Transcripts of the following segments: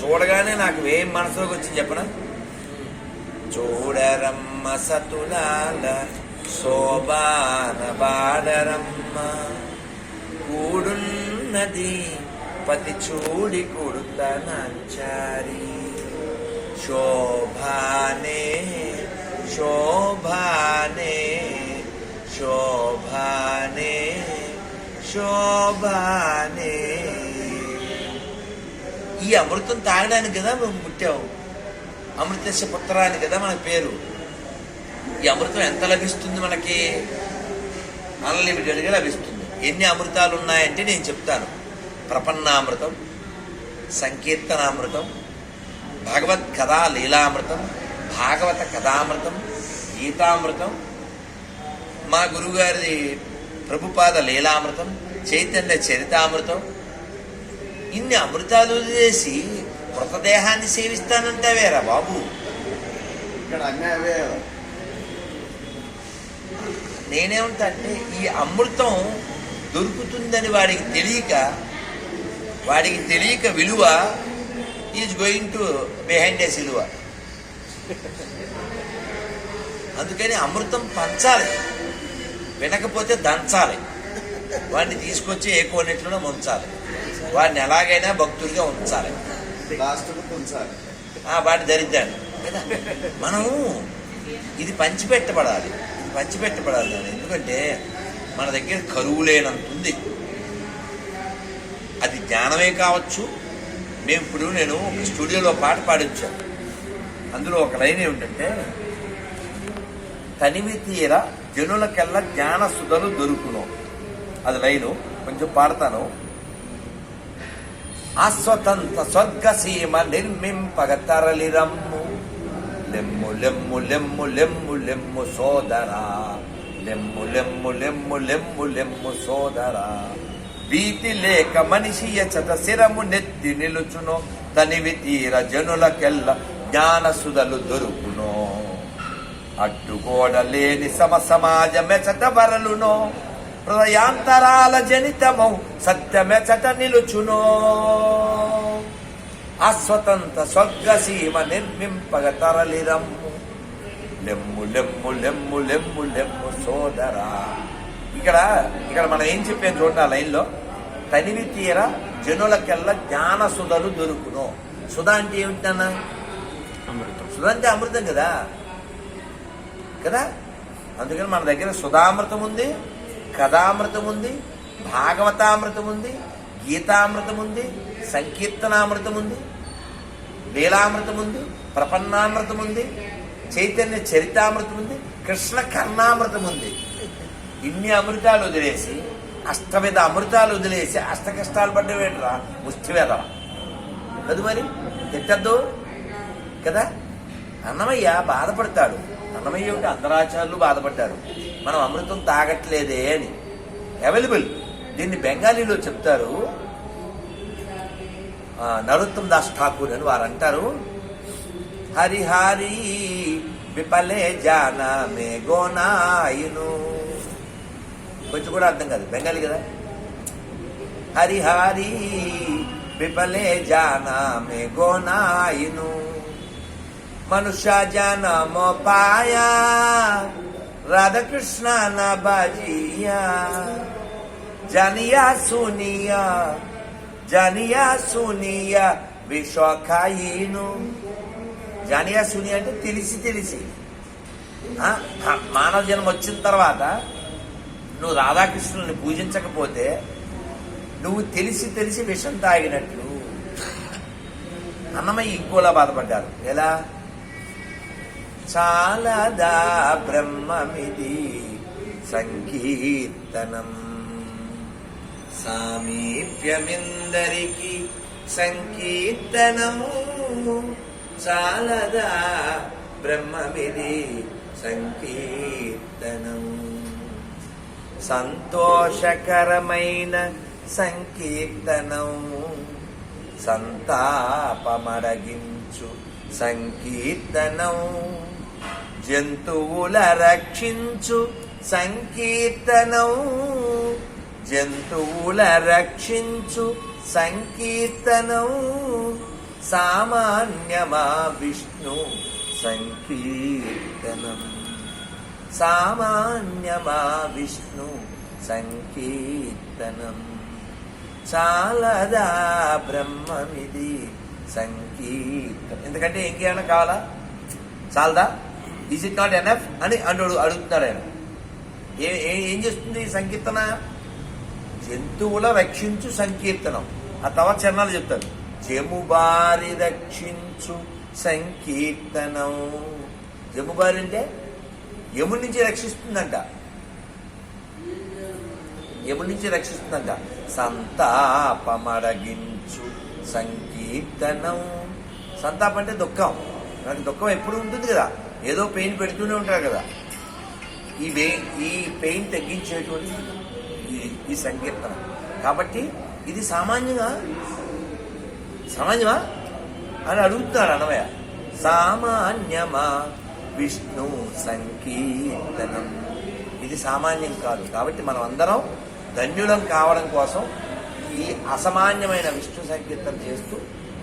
చూడగానే నాకు ఏం మనసులోకి వచ్చి చెప్పనా? చూడరమ్మ సతులాల శోభాన బాడరమ్మ కూడున్నది పతి చూడి కొడుతనంచారి శోభానే శోభానే శోభానే శోభానే. ఈ అమృతం తాగడానికి కదా మేము పుట్టావు అమృతస్య పుత్ర అని కదా మన పేరు. ఈ అమృతం ఎంత లభిస్తుంది మనకి? అన్లిమిటెడ్గా లభిస్తుంది. ఎన్ని అమృతాలు ఉన్నాయంటే నేను చెప్తాను. ప్రపన్నామృతం సంకీర్తనామృతం భగవత్ కథా లీలామృతం భాగవత కథామృతం గీతామృతం మా గురువుగారి ప్రభుపాద లీలామృతం చైతన్య చరితామృతం ఇన్ని అమృతాలు చేసి మృతదేహాన్ని సేవిస్తానంటావేరా బాబు? ఇక్కడ అన్నీ అవే నేనేమంటా అంటే ఈ అమృతం దొరుకుతుందని వాడికి తెలియక వాడికి తెలియక విలువ is going to behind a సిలువ. అందుకని అమృతం పంచాలి. వినకపోతే దంచాలి. వాడిని తీసుకొచ్చి ఏ కోనెట్లోనో ఉంచాలి వాడిని ఎలాగైనా భక్తుడిగా ఉంచాలి. లాస్ట్ కొంచాలి ఆ వాటి ధరించాడు కదా? మనము ఇది పంచిపెట్టబడాలి. ఇది పంచిపెట్టబడాలి. ఎందుకంటే మన దగ్గర కరువు లేనంత ఉంది. అది జ్ఞానమే కావచ్చు. మేము ఇప్పుడు నేను ఒక స్టూడియోలో పాట పాడించాను అందులో ఒక లైన్ ఏమిటంటే తనివి తీర జనులకెల్లా జ్ఞాన సుధలు దొరుకును. అది లైను. కొంచెం పాడతాను. ఆస్వతంత స్వర్గసీమ నిర్మింపగ తరలిరమ్ము లెమ్ము లెమ్ము లెమ్ము లెమ్ము లెమ్ము సోదరా. లెమ్ము లెమ్ము లెమ్ము లెమ్ము లెమ్ము సోదరా. భీతి లేక మనిషి ఎచట శిరము నెత్తి నిలుచును తనివి తీర జనులకెల్ల జ్ఞానసుధలు దొరుకును. అడ్డుగోడ లేని సమ సమాజమెచట వరలునో హృదయాంతరాల జనితమౌ సత్యమెచట నిలుచునో. అస్వతంత స్వర్గసీమ నిర్మింపగ తరలిరమ్ము లెమ్ము లెమ్ము లెమ్ము లెమ్ము లెమ్ము సోదరా. ఇక్కడ ఇక్కడ మనం ఏం చెప్పాం చూడండి ఆ లైన్లో? తనివి తీర జనులకెల్లా జ్ఞాన సుధలు దొరుకును. సుధ అంటే ఏమిటన్నా అమృతం. సుధ అంటే అమృతం కదా? కదా? అందుకని మన దగ్గర సుధామృతం ఉంది కథామృతం ఉంది భాగవతామృతం ఉంది గీతామృతం ఉంది సంకీర్తనామృతం ఉంది లీలామృతం ఉంది ప్రపన్నామృతం ఉంది చైతన్య చరితామృతం ఉంది కృష్ణ కర్ణామృతం ఉంది ఇన్ని అమృతాలు వదిలేసి అష్టవిధ అమృతాలు వదిలేసి అష్ట కష్టాలు పడ్డవేంట్రా ముష్టివేదవ కదా మరి తిట్టద్దు. కదా? అన్నమయ్య బాధపడతాడు. అన్నమయ్య ఒకటి బాధపడ్డారు. మనం అమృతం తాగట్లేదే అని. అవైలబుల్ దీన్ని బెంగాలీలో చెప్తారు. ఆ, నరోత్తమ్ దాస్ ఠాకూర్ అని వారు అంటారు. హరిహారి విపలే జానా మే గోనాయును కొంచెం కూడా అర్థం కాదు. బెంగాలీ కదా? హరిహారి విపలే జానా మే గోనాయును మనుష్య జనమ పాయా రాధాకృష్ణ నా బాజియా জানিয়া শুনিয়া জানিয়া শুনিয়া విశ్వ ఖాయిను జానియా సుని అంటే తెలిసి తెలిసి ఆ, ఆ, మానవ జన్మ వచ్చిన తర్వాత నువ్వు రాధాకృష్ణుల్ని పూజించకపోతే నువ్వు తెలిసి తెలిసి విషం తాగినట్లు అన్నమయ్య ఇంకోలా బాధపడ్డారు ఎలా చాలదా బ్రహ్మమిది సంకీర్తనం. సామీప్యమిందరికి సంకీర్తనము. చాలదా బ్రహ్మమిది సంకీర్తనము సంతోషకరమైన సంకీర్తనము. సంతాపమరగించు సంకీర్తనం. జంతువుల రక్షించు సంకీర్తనం. జంతువుల రక్షించు సంకీర్తనం. సామాన్యమా విష్ణు సంకీర్తనం. సామాన్యమా విష్ణు సంకీర్తనం. చాలదా బ్రహ్మమిది సంకీర్తనం. ఎందుకంటే ఇంకేమైనా కావాలా? చాలదా? ఈజ్ ఇట్ నాట్ ఎనఫ్ అని అంటూ అడుగుతున్నాడు ఆయన. ఏం చేస్తుంది ఈ సంకీర్తన? జంతువుల రక్షించు సంకీర్తనం. ఆ తర్వాత చరణాలు చెప్తాను జముబారి రక్షించు సంకీర్తనం. జముబారి అంటే యముడి నుంచి రక్షిస్తుందంట. యముడి నుంచి రక్షిస్తుందంట. సంతాపమడగించు సంకీర్తనం. సంతాపం అంటే దుఃఖం. నాకు దుఃఖం ఎప్పుడు ఉంటుంది కదా? ఏదో పెయిన్ పెడుతూనే ఉంటారు కదా. ఈ ఈ పెయిన్ తగ్గించేటువంటి ఈ- ఈ సంకీర్తన. కాబట్టి ఇది సామాన్యంగా సామాన్యమా? అని అడుగుతున్నారు అన్నమయ్య. సామాన్యమా? విష్ణు సంకీర్తనం. ఇది సామాన్యం కాదు. కాబట్టి మనం అందరం ధన్యులం కావడం కోసం ఈ అసామాన్యమైన విష్ణు సంకీర్తన చేస్తూ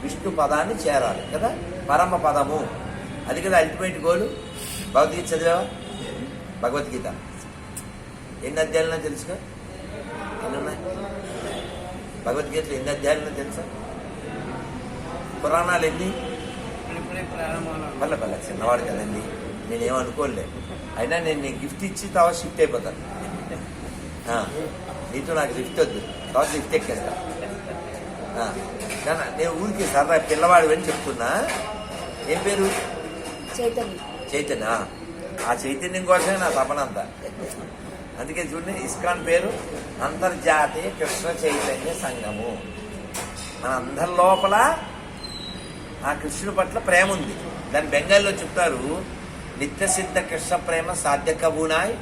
విష్ణు పదాన్ని చేరాలి కదా. పరమ పదము. అది కదా అల్టిమేట్ గోల్ భగవద్గీత చదివావా? భగవద్గీత. ఎన్ని అధ్యాయులు తెలుసుకో ఎన్నున్నాయి? భగవద్గీతలు భగవద్గీతలో ఎన్ని అధ్యాయులు తెలుసా? పురాణాలు ఎన్ని? పర్లే పర్లే చిన్నవాడు కదండి. నేనేం అనుకోలే అయినా నేను నీకు గిఫ్ట్ ఇచ్చి తర్వాత షిఫ్ట్ అయిపోతాను నీతో నాకు లిఫ్ట్ వద్దు. తర్వాత లిఫ్ట్ ఎక్కేస్తా. కానీ నేను ఊరికి సరదా పిల్లవాడు అని చెప్తున్నా. ఏం పేరు? చైతన్య. చైతన్య. ఆ చైతన్యం కోసమే నా తపనంత. అందుకే చూడండి ఇస్కాన్ పేరు అంతర్జాతీయ కృష్ణ చైతన్య సంఘము మన అందరి లోపల ఆ కృష్ణుడి పట్ల ప్రేమ ఉంది. దాని బెంగాల్లో చెప్తారు నిత్య సిద్ధ కృష్ణ ప్రేమ సాధ్య కబూనాయ్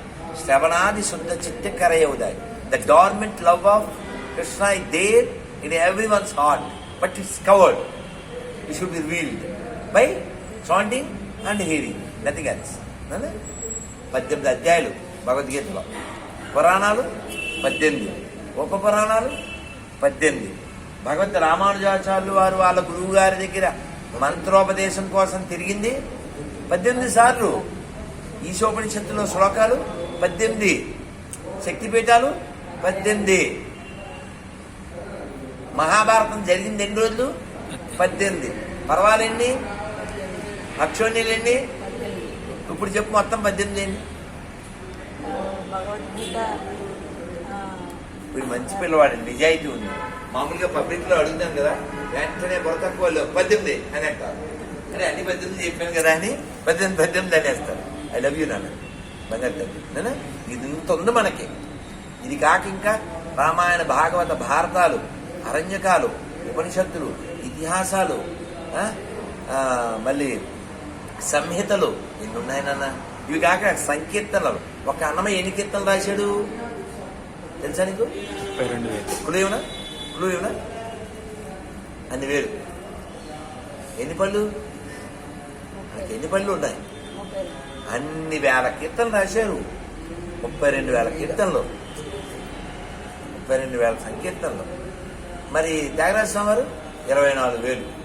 శ్రవణాది శుద్ధ చిత్త కరయవుదాయ్ the dormant love of Krishna is there in every one's heart but it's covered it should be revealed by chanting and hearing nothing else పద్దెనిమిది అధ్యాయులు భగవద్గీతలో. పురాణాలు పద్దెనిమిది. ఉప పురాణాలు పద్దెనిమిది. భగవత్ రామానుజాచార్యులు వారు వాళ్ళ గురువు గారి దగ్గర మంత్రోపదేశం కోసం తిరిగింది. పద్దెనిమిది సార్లు ఈశోపనిషత్తులో శ్లోకాలు పద్దెనిమిది శక్తిపీఠాలు పద్దెనిమిది మహాభారతం జరిగింది ఎన్ని రోజులు? పద్దెనిమిది. పర్వాలేండి అక్షోణ్యులు ఎన్ని ఇప్పుడు చెప్పు మొత్తం పద్దెనిమిది ఆ, వీడు మంచి పిల్లవాడు నిజాయితీ ఉంది. మామూలుగా పబ్లిక్లో అడుగుతాం కదా వెంటనే బుర్ర తక్కువ పద్దెనిమిది అని అంటారు. అరే అన్ని పద్దెనిమిది చెప్పాను కదా అని పద్దెనిమిది పద్దెనిమిది అనేస్తారు. ఐ లవ్ యూ నాన్న. బంగారు తల్లి. ఇది ఇంత ఉంది మనకి. ఇది కాక ఇంకా రామాయణ భాగవత భారతాలు అరణ్యకాలు ఉపనిషత్తులు ఇతిహాసాలు మళ్ళీ సంహితలు ఎన్ని ఉన్నాయి నాన్న ఇవి కాక సంకీర్తనలు. ఒక అన్నమయ్య ఎన్ని కీర్తనలు రాశాడు? తెలుసా నీకు? ముప్పై రెండు వేలు. కులు ఏమన్నా? కులు ఏమన్నా? అన్ని వేలు. ఎన్ని పళ్ళు? మనకి ఎన్ని పళ్ళు ఉన్నాయి. అన్ని వేల కీర్తనలు రాశారు. ముప్పై రెండు వేల కీర్తనలు. ముప్పై రెండు వేల సంకీర్తనలు. మరి త్యాగరాజ స్వామి వారు ఇరవై నాలుగు వేలు.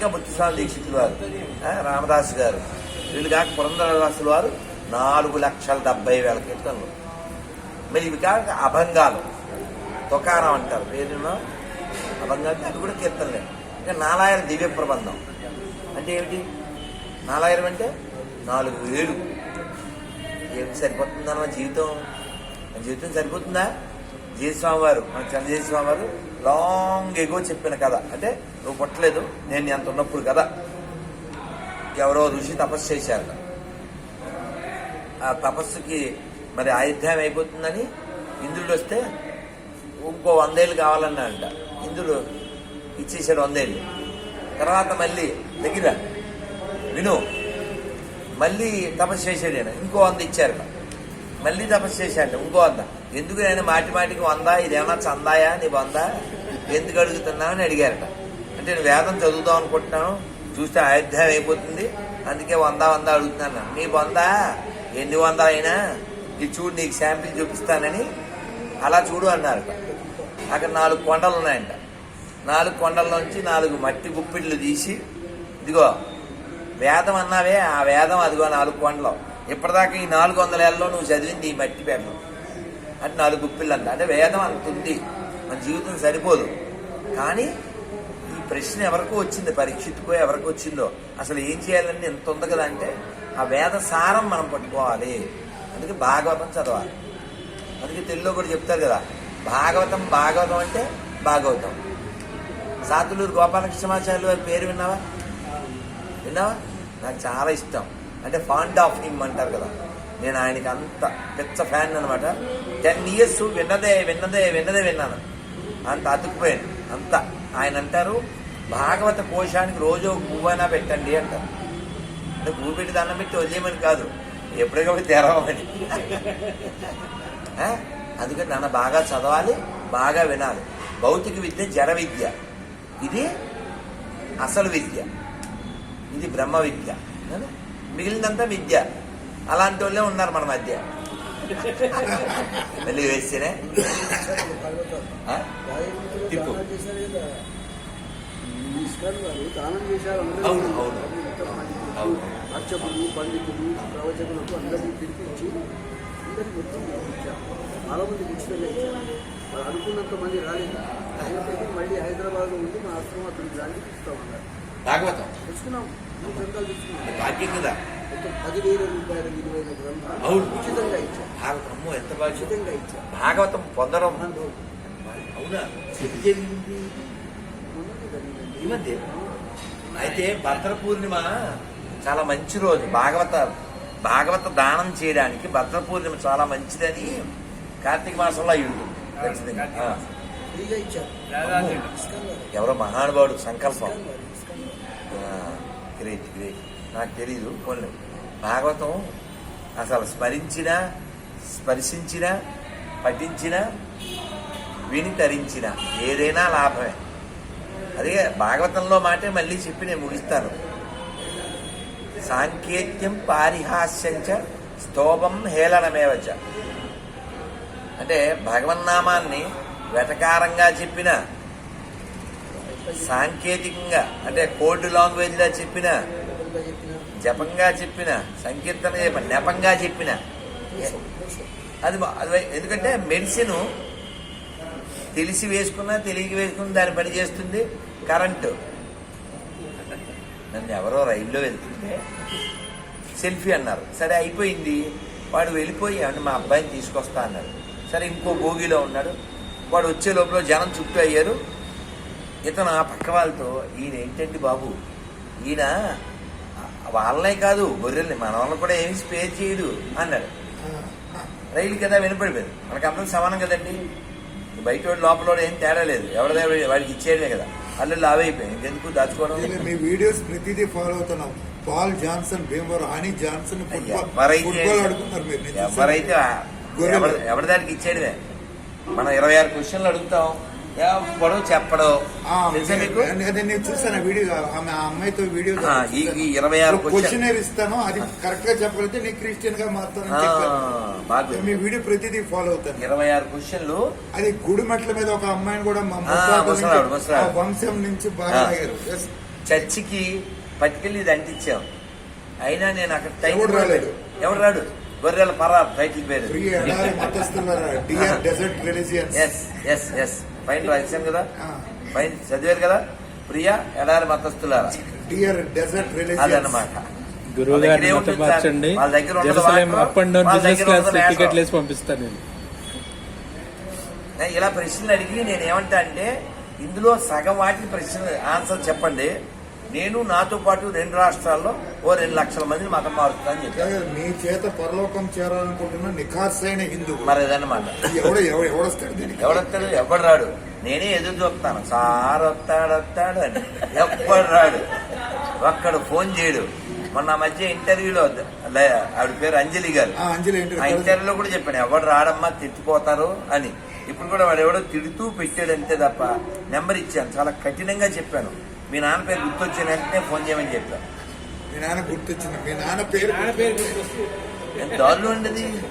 ఇంకా ముత్తుస్వామి దీక్షితులు వారు. రామదాస్ రామదాసు గారు. వీళ్ళు కాక పురంధరదాసుల వారు నాలుగు లక్షల డెబ్బై వేల కీర్తనలు. మరి ఇవి కాక అభంగాలు. తుకారం అంటారు. పేరులో అభంగాలు. అది కూడా కీర్తనలే. ఇంకా నాలాయన దివ్య ప్రబంధం. అంటే ఏమిటి? నాలాయిరం అంటే నాలుగు వేలు. ఏమి సరిపోతుందా మన జీవితం? మన జీవితం సరిపోతుందా? జయస్వామి వారు మన చంద్రజయస్వామి వారు లాంగ్ ఎగో చెప్పిన కథ. అంటే నువ్వు పుట్టలేదు నేను అంత ఉన్నప్పుడు కదా. ఎవరో ఋషి తపస్సు చేశారు ఆ తపస్సుకి మరి ఆయుధ్యం అయిపోతుందని ఇంద్రుడు వస్తే ఇంకో వందేళ్ళు కావాలన్నాడంట. ఇంద్రుడు ఇచ్చేసాడు వందేళ్ళు. తర్వాత మళ్ళీ దగ్గర విను మళ్ళీ తపస్సు చేశాడు ఇంకో వంద ఇచ్చారు మళ్ళీ తపస్సు చేశాడు ఇంకో వంద. ఎందుకు నేను మాటి మాటికి వందా? ఇదేమన్నా చందాయా? నీ వందా? ఎందుకు అడుగుతున్నావు అని అడిగారట. అంటే నేను వేదం చదువుదాం అనుకుంటున్నాను. చూస్తే అయోధ్యం అయిపోతుంది. అందుకే వంద వంద అడుగుతున్నాను. నీ వందా? ఎన్ని వంద అయినా ఇది చూడు నీకు శాంపిల్ చూపిస్తానని. అలా చూడు అన్నారట. అక్కడ నాలుగు కొండలు ఉన్నాయంట. నాలుగు కొండల్లోంచి నాలుగు మట్టి గుప్పిళ్ళు తీసి ఇదిగో వేదం అన్నావే ఆ వేదం అదిగో నాలుగు కొండలు. ఇప్పటిదాకా ఈ నాలుగు వందల ఏళ్ళలో నువ్వు చదివింది ఈ మట్టి పేపర్. అంటే నాలుగు గుప్పిళ్ళు అంట అంటే వేదం అంత ఉంది మన జీవితం సరిపోదు. కానీ ఈ ప్రశ్న ఎవరికో వచ్చింది పరీక్షిత్తుకో ఎవరికి వచ్చిందో అసలు ఏం చేయాలని ఎంత ఉంది కదా అంటే ఆ వేద సారం మనం పట్టుకోవాలి. అందుకే భాగవతం చదవాలి. అందుకే తెలుగులో కూడా చెప్తారు కదా భాగవతం భాగవతం అంటే భాగవతం. సాతులూరు గోపాలకృష్ణమాచార్యులు వారి పేరు విన్నావా? విన్నావా? నాకు చాలా ఇష్టం. అంటే ఫాండ్ ఆఫ్ హిమ్ అంటారు కదా. నేను ఆయనకి అంత పెద్ద ఫ్యాన్ అనమాట టెన్ ఇయర్స్ విన్నదే విన్నదే విన్నదే విన్నాను. అంత అతుక్కుపోయాను. అంత. ఆయన అంటారు భాగవత కోశానికి రోజు ఒక పువ్వైనా పెట్టండి అంటారు. అంటే పువ్వు పెట్టి దండం పెట్టి వదిలేయమని కాదు. ఎప్పటికప్పుడు తెరవమని. అందుకని నాన్న బాగా చదవాలి బాగా వినాలి. భౌతిక విద్య జడ విద్య. ఇది అసలు విద్య. ఇది బ్రహ్మ విద్య. మిగిలినంత మిగిలినంతా విద్య. అలాంటి వాళ్ళే ఉన్నారు మన మధ్య. మళ్ళీ వేస్తేనే? తిప్పు. దానం చేశారు అందరూ అవును, అవును. మొత్తం మంది అవును. అర్చకులు పండితులు ప్రవచకులకు అందరినీ పిలిపించి అందరికి మొత్తం ఇచ్చారు చాలా మందికి ఉచితంగా ఇచ్చారు వాళ్ళు అనుకున్నంత మంది రాలేదు అయినప్పటికీ మళ్ళీ హైదరాబాద్లో ఉండి మా ఆశ్రమం అతనికి దానికి ఇస్తామన్నారు భాగవతం తెచ్చుకున్నాం. మూడు గ్రంథాలు తెచ్చుకున్నాం భాగ్యం కదా. పదివేల రూపాయల విలువైన గ్రంథాలు అవును. ఉచితంగా ఇచ్చారు. భాగవతం అమ్మో ఎంత భాగ్యం ఉచితంగా ఇచ్చారు. భాగవతం పొందడం. అవునా. జరిగింది. ఈ మధ్య? అయితే భద్ర పూర్ణిమ చాలా మంచి రోజు. భాగవత భాగవత దానం చేయడానికి భద్ర పూర్ణిమ చాలా మంచిదని కార్తీక మాసంలో అయి ఉంటుంది. ఖచ్చితంగా. ఎవరో మహానుభావుడు సంకల్పం. Great great. నాకు తెలీదు కొన్ని భాగవతం అసలు స్మరించినా స్పర్శించినా పఠించిన విని తరించిన ఏదైనా లాభమే. అదే భాగవతంలో మాటే మళ్ళీ చెప్పి నేను ముగిస్తాను. సాంకేత్యం పారిహాస్యంచ స్తోభం హేళనమేవచ. అంటే భగవన్నామాన్ని వెటకారంగా చెప్పిన సాంకేతికంగా అంటే కోడ్ లాంగ్వేజ్లో చెప్పినా చెప్పిన జపంగా చెప్పిన సంకీర్తన చెప్పిన నెపంగా చెప్పిన. అది అది ఎందుకంటే మెడిసిన్ తెలిసి వేసుకున్నా తెలియక వేసుకున్నా దాని పని చేస్తుంది కరెంటు. నన్ను ఎవరో రైల్లో వెళ్తుంటే సెల్ఫీ అన్నారు. సరే అయిపోయింది. వాడు వెళ్ళిపోయి ఏమంటే మా అబ్బాయిని తీసుకొస్తా అన్నాడు. సరే ఇంకో భోగిలో ఉన్నాడు. వాడు వచ్చే లోపల జనం చుట్టూ అయ్యారు. ఇతను ఆ పక్క వాళ్ళతో ఈయన ఏంటండి బాబు? ఈయన వాళ్ళనే కాదు గొర్రెల్ని మన వాళ్ళని కూడా ఏమి స్పేర్ చేయడు అన్నాడు. రైలు కదా వినపడిపోయింది. మనకి అందరం సమానం కదండి. బయట వాడు లోపల ఏం తేడా లేదు. ఎవరిదే వాడికి ఇచ్చేయడమే కదా. అల్లు లావైపోయింది ఇంకెందుకు దాచుకోవడం? నేను మీ వీడియోస్ ప్రతిదీ ఫాలో అవుతున్నాం. Paul Johnson Bhimavaram Honey Johnson ఎవరైతే ఎవరి దానికి ఇచ్చేయడమే? మనం ఇరవై ఆరు క్వశ్చన్లు అడుగుతాం. ఎవడో చెప్పడం. తెలుసా మీకు నేను- చూసాను వీడియో ఆమె అమ్మాయితో వీడియో ఈ ఇరవై ఆరు క్వశ్చన్ ఇస్తాను అది కరెక్ట్గా చెప్పగలిగితే నేను క్రిస్టియన్గా బాగా మీ వీడియో ప్రతిదీ ఫాలో అవుతాను. ఇరవై ఆరు క్వశ్చన్లు అది గుడి మెట్ల మీద ఒక అమ్మాయిని కూడా వంశం నుంచి బాగా. చర్చికి పట్టుకెళ్ళి ఇది అంటించాం. అయినా నేను అక్కడ టైం ఎవడు రాలేడు. ఎవడు రాడు? గొర్రెల పరా టైటిల్ పేరు ఎస్ ఎస్ ఎస్ పైన రాశాను కదా? పైన చదివారు కదా? ప్రియా ఎడారి మతస్థులారా? అదనమాట గురువు వాళ్ళ దగ్గర గారిని? మార్చండి వాళ్ళ దగ్గర Jerusalem up and down business class ticket పంపిస్తాను నేను. నేను ఇలా ప్రశ్నలు అడిగి నేను ఏమంటా అంటే ఇందులో సగం వాటికి ప్రశ్నలు ఆన్సర్ చెప్పండి. నేను నాతో పాటు రెండు రాష్ట్రాల్లో ఓ రెండు లక్షల మందిని మతం మారుస్తానని చెప్పాను మీ చేత పరలోకం చేరాలనుకుంటున్న నిఖార్సైన హిందూ. మరి అదనమాట ఎవడ ఎవడ ఎవడొస్తాడు ఎవడు రాడు? నేనే ఎదురు చూస్తాను సార్ వస్తాడు వస్తాడు అని. ఎవ్వడు రాడు? ఒక్కడు ఫోన్ చేయడు. మొన్న మధ్య ఇంటర్వ్యూలో ఆవిడ పేరు అంజలి గారు. ఆ, ఇంటర్వ్యూలో కూడా చెప్పాను ఎవడు రాడమ్మా తిట్టిపోతారు అని. ఇప్పుడు కూడా వాడు ఎవడో తిడుతూ పెట్టాడు అంతే తప్ప నెంబర్ ఇచ్చాను. చాలా కఠినంగా చెప్పాను. మీ నాన్న పేరు గుర్తొచ్చిన వెంటనే ఫోన్ చేయమని చెప్పాను మీ నాన్న గుర్తొచ్చింది. మీ నాన్న పేరు ఎంత దారుణం ఉండేది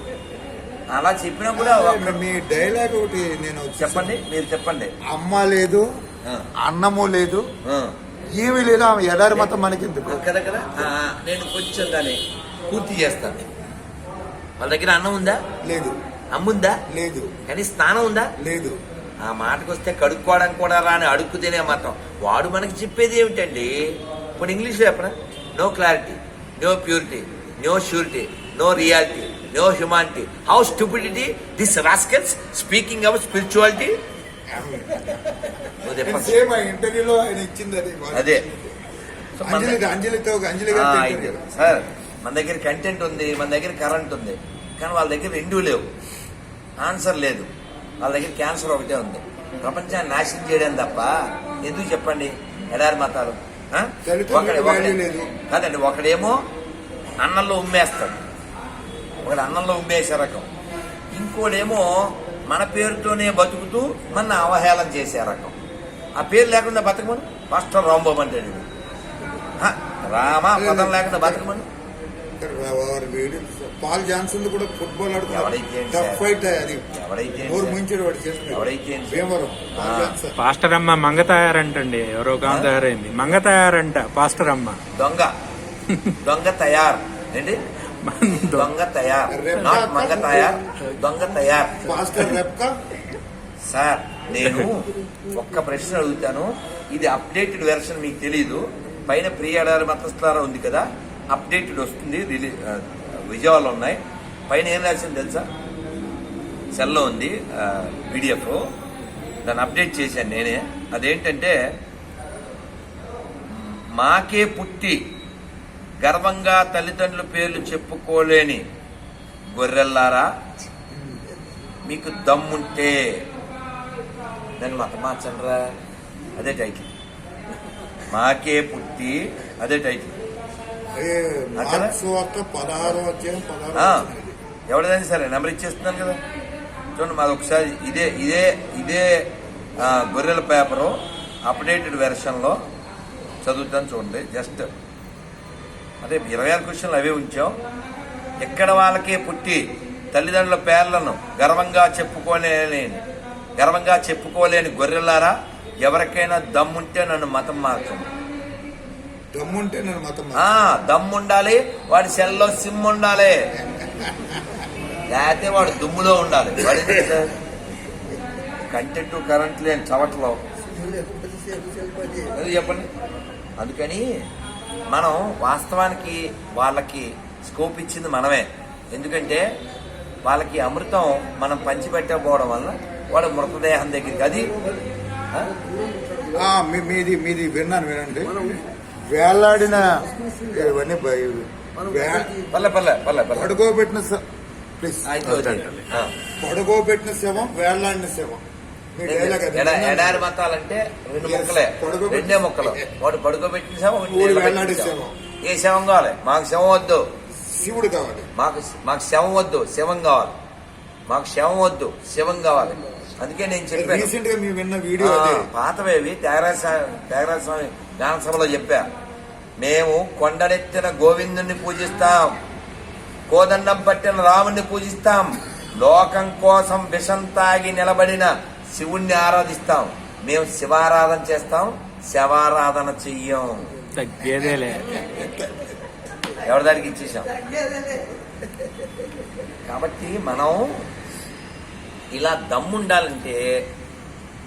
అలా చెప్పినా కూడా ఒక్క- మీ డైలాగ్ ఒకటి నేను. చెప్పండి మీరు చెప్పండి. అమ్మ లేదు ఆ. అన్నము లేదు ఆ. ఏమీ లేదు ఆమె ఎడారి మతం మనకెందుకు? ఆ, ఆ, నేను కొంచెం దాన్ని పూర్తి చేస్తాను. వాళ్ళ దగ్గర అన్నం ఉందా? లేదు. అమ్ముందా? లేదు. కానీ స్నానం ఉందా? లేదు. ఆ మాటకు వస్తే కడుక్కోవడం కూడా రాని అడుక్కు తినే మతం. వాడు మనకి చెప్పేది ఏమిటండి? ఇప్పుడు ఇంగ్లీష్లో చెప్పనా no clarity no purity no surety no reality no humanity how stupidity this rascals speaking our spirituality ఇంటర్వ్యూలో ఆయన ఇచ్చింది అది. అంజలితో అంజలి సార్ మన దగ్గర కంటెంట్ ఉంది మన దగ్గర కరెంట్ ఉంది. కానీ వాళ్ళ దగ్గర రెండూ లేవు. ఆన్సర్ లేదు. వాళ్ళ దగ్గర క్యాన్సర్ ఒకటే ఉంది. ప్రపంచాన్ని నాశనం చేయడం తప్ప ఎందుకు చెప్పండి? ఎడారి మతాలు. కాదండి ఒకడేమో అన్నంలో ఉమ్మేస్తాడు. ఒకడు అన్నంలో ఉమ్మేసే రకం. ఇంకోడేమో మన పేరుతోనే బతుకుతూ మన అవహేళన చేసే రకం. ఆ పేరు లేకుండా బతకమని? మాస్టర్ రాంబాబు అంటాడు. రామ పదం లేకుండా బతకమని? పాల్ జాన్సన్ కూడా ఫుట్బాల్ టఫ్? ఫైట్ అది. నోరు? ముంచాడు వాడు చేస్తున్నాడు. పాస్టర్ అమ్మ మంగ తయారంటండి. ఎవరో ఆమె తయారైంది. మంగ తయారంట పాస్టర్ అమ్మ దొంగ. దొంగ తయారు. ఏంటి? దొంగ. తయారు. నాట్ మంగ తయారు దొంగ తయారు. పాస్టర్ రెప్కా? సార్ నేను ఒక్క ప్రశ్న అడుగుతాను. ఇది అప్డేటెడ్ వెర్షన్ మీకు తెలీదు. పైన ప్రియాడారి మతస్థారా ఉంది కదా? అప్డేటెడ్ వస్తుంది రిలీ ఆ, విజయవాడలో ఉన్నాయి. పైన ఏం రాసింది తెలుసా? సెల్లో ఉంది పీడిఎఫ్ దాన్ని అప్డేట్ చేశాను నేనే. అదేంటంటే మాకే పుట్టి గర్వంగా తల్లిదండ్రుల పేర్లు చెప్పుకోలేని గొర్రెల్లారా మీకు దమ్ముంటే నన్ను మత మార్చండ్రా? అదే టైటిల్ మాకే పుట్టి అదే టైటిల్ ఎవరిదైనా సరే నెంబర్ ఇచ్చేస్తున్నాను కదా. చూడండి మాది ఒకసారి ఇదే ఇదే ఇదే గొర్రెల పేపరు అప్డేటెడ్ వెర్షన్లో చదువుతాను చూడండి జస్ట్. అదే ఇరవై ఆరు క్వశ్చన్లు అవే ఉంచాం. ఎక్కడ వాళ్ళకే పుట్టి తల్లిదండ్రుల పేర్లను గర్వంగా చెప్పుకోలేని గర్వంగా చెప్పుకోలేని గొర్రెలారా ఎవరికైనా దమ్ముంటే నన్ను మతం మార్చండి. దమ్ము ఉండాలి వాడి సెల్లో సిమ్ ఉండాలి లేకపోతే వాడు దుమ్ములో ఉండాలి. వాడి కంటెంట్ కరెంట్ లేని చవట్లో. అది చెప్పండి? అందుకని మనం వాస్తవానికి వాళ్ళకి స్కోప్ ఇచ్చింది మనమే. ఎందుకంటే వాళ్ళకి అమృతం మనం పంచిపెట్టకపోవడం వల్ల వాడు మృతదేహం దగ్గరికి అది మీది మీది విన్నాను వినండి. వేలాడిన ఇవన్నీ పడుకోబెట్టిన. పడుకోబెట్టిన శవం వేలాడిన శవం. ఎడారి మతాలంటే రెండు. ముక్కలే. రెండే ముక్కలు. వాడు పడుకోబెట్టిన శవం శవం. ఏ శవం కావాలి? మాకు శవం వద్దు. శివుడు కావాలి. మాకు మాకు శవం వద్దు శవం కావాలి. మాకు శవం వద్దు శవం కావాలి. అందుకే నేను చెప్పాను. రీసెంట్గా మేము విన్న వీడియో ఆ, అదే. పాతవేవి. త్యాగరాజ త్యాగరాజ స్వామి గాన సభలో చెప్పా. మేము కొండనెత్తిన గోవిందుని పూజిస్తాం కోదండం పట్టిన రాముని పూజిస్తాం లోకం కోసం విషం తాగి నిలబడిన శివుణ్ణి ఆరాధిస్తాం. మేము శివారాధన చేస్తాం శవారాధన చెయ్యం. ఎవరి దానికి ఇచ్చేసాం కాబట్టి మనం ఇలా దమ్ముండాలంటే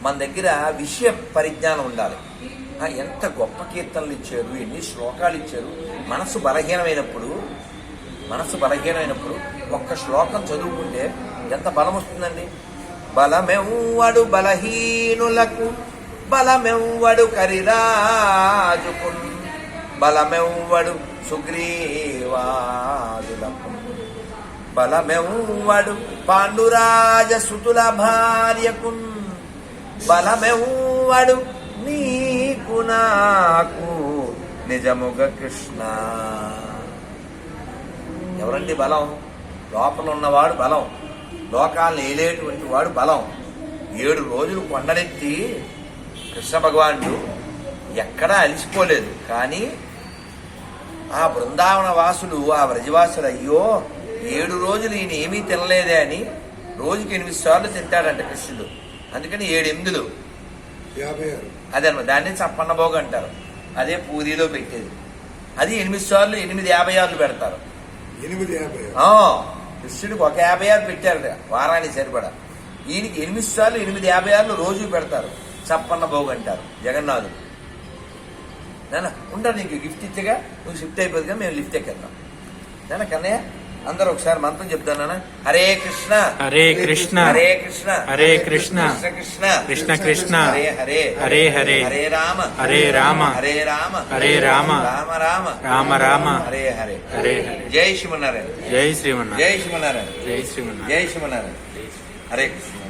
మన దగ్గర విషయ పరిజ్ఞానం ఉండాలి. ఎంత గొప్ప కీర్తనలు ఇచ్చారు ఎన్ని శ్లోకాలు ఇచ్చారు మనసు బలహీనమైనప్పుడు మనసు బలహీనమైనప్పుడు ఒక్క శ్లోకం చదువుకుంటే ఎంత బలం వస్తుందండి బలమెవ్వడు బలహీనులకు బలమెవ్వడు కరిరాజుకు బలమెవ్వడు సుగ్రీవాదులకు బలమెవ్వడు పాండురాజ సుతుల భార్యకు బలమెవ్వడు నీ నాకు నిజముగా కృష్ణ. ఎవరండి బలం? లోపల ఉన్నవాడు బలం. లోకాలను ఏలేటువంటి వాడు బలం. ఏడు రోజులు కొండనెత్తి కృష్ణ భగవానుడు ఎక్కడా అలిసిపోలేదు. కానీ ఆ బృందావన వాసులు ఆ వ్రజవాసులు అయ్యో ఏడు రోజులు ఈయన ఏమీ తినలేదే అని రోజుకి ఎనిమిది సార్లు తింటాడంట కృష్ణుడు. అందుకని ఏడెనిమిదిలు. యాభై ఆరు. అదనమాట దాన్ని చప్పన్న భోగ అంటారు. అదే పూరీలో పెట్టేది. అది ఎనిమిది సార్లు ఎనిమిది యాభై ఆరులు పెడతారు. ఎనిమిది యాభై కృష్ణుడికి ఒక యాభై ఆరు పెట్టారు వారానికి సరిపడా. ఈయనకి ఎనిమిది సార్లు ఎనిమిది యాభై ఆరులు రోజు పెడతారు. చప్పన్న భోగ అంటారు జగన్నాథుడు. నాన్న ఉంటారు నీకు గిఫ్ట్ ఇచ్చగా నువ్వు షిఫ్ట్ అయిపోతుందిగా మేము లిఫ్ట్ ఎక్కేద్దాం. నాన్న కన్నయ్య అందరూ ఒకసారి మంత్రం చెప్తాను హరే కృష్ణ. హరే కృష్ణ. హరే కృష్ణ. హరే కృష్ణ. కృష్ణ కృష్ణ. కృష్ణ కృష్ణ. హరే హరే. హరే హరే. హరే రామ. హరే రామ. హరే రామ. హరే రామ. రామ రామ. రామ రామ. హరే హరే. హరే హరే. జై శ్రీమన్నారాయణ. జై శ్రీమన్నారాయణ. జై శ్రీమన్నారాయణ. జై శ్రీమన్నారాయణ. జై శ్రీమన్నారాయణ. హరే కృష్ణ.